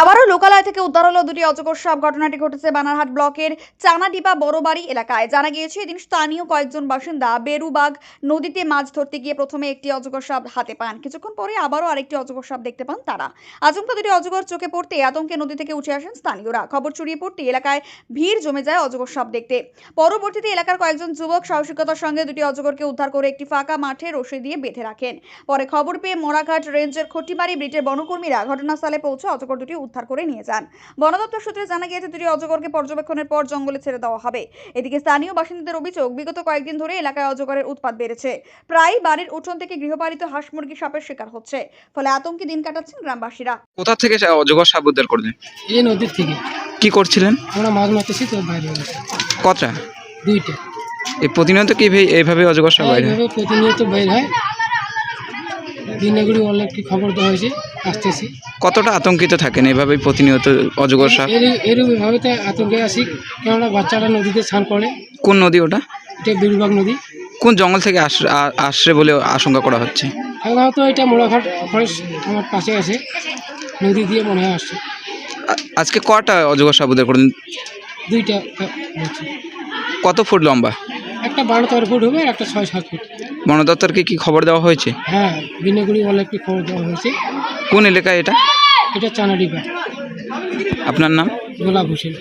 আবারও লোকালয় থেকে উদ্ধার হলো দুটি অজগর সাপ। ঘটনাটি ঘটেছে বানারহাট ব্লকের চানাডিপা বড়বাড়ি এলাকায়। জানা গিয়েছে, এদিন স্থানীয় কয়েকজন বাসিন্দা বেরুবাগ নদীতে মাছ ধরতে গিয়ে প্রথমে একটি অজগর সাপ হাতে পান। কিছুক্ষণ পরে আবারও আরেকটি অজগর সাপ দেখতে পান তারা। আচমকা দুটি অজগর চোখে পড়তে আতঙ্কে নদী থেকে উঠে আসেন স্থানীয়রা। খবর ছড়িয়ে পড়তে এলাকায় ভিড় জমে যায় অজগর সাপ দেখতে। পরবর্তীতে এলাকার কয়েকজন যুবক সাহসিকতার সঙ্গে দুটি অজগরকে উদ্ধার করে একটি ফাঁকা মাঠে রশি দিয়ে বেঁধে রাখেন। পরে খবর পেয়ে মোড়াঘাট রেঞ্জের খটিমারি ব্রিটের বনকর্মীরা ঘটনাস্থলে পৌঁছে অজগর দুটি উদ্ধার করে নিয়ে যান। বন দপ্তর সূত্রে জানা গিয়েছে দুটি অজগরকে পর্যবেক্ষণের পর জঙ্গলে ছেড়ে দেওয়া হবে। এদিকে স্থানীয় বাসিন্দাদের অভিযোগ বিগত কয়েকদিন ধরে এলাকায় অজগরের উৎপাত বেড়েছে। প্রায় বাড়ির উঠোন থেকে গৃহপালিত হাঁস মুরগি সাপের শিকার হচ্ছে। ফলে আতঙ্কে দিন কাটাচ্ছেন গ্রামবাসীরা। কোথা থেকে অজগর সাপ উদ্ধার করলেন? এই নদীর থেকে। কি করছিলেন? আমরা মাছ মারতেছি তো বাইরে কটা দুইটা। এই প্রতিনিয়ত কি এইভাবে অজগর সাপ বাইরে প্রতিনিয়ত বের হয়। দিনগুলি অনেক কি খবর দেওয়া হয়েছে আসতেছি। কতটা আতঙ্কিত থাকেন? এইভাবে প্রতিনিয়ত অজগর সাপ? এর এরকম তো আতঙ্কে আসি কেননা বাচ্চারা নদীতে স্নান করে। কোন নদী ওটা? এটা বীরবাগ নদী। কোন জঙ্গল থেকে আসছে বলে আশঙ্কা করা হচ্ছে? সাধারণত এটা মোড়াঘাট ফরেস্ট আমার পাশে আছে নদী দিয়ে মনে হয় আসছে। আজকে কটা অজগর সাপ উদ্ধার করলেন দুইটা কত ফুট লম্বা? একটা বারো তেরো ফুট হবে আর একটা ছয় সাত ফুট। বন দপ্তরকে কি খবর দেওয়া হয়েছে? হ্যাঁ বিনাগুড়ি অনেক খবর দেওয়া হয়েছে? কোন এলাকায় এটা? এটা চানাডিপা। আপনার নাম? গোলাপ হোসেন।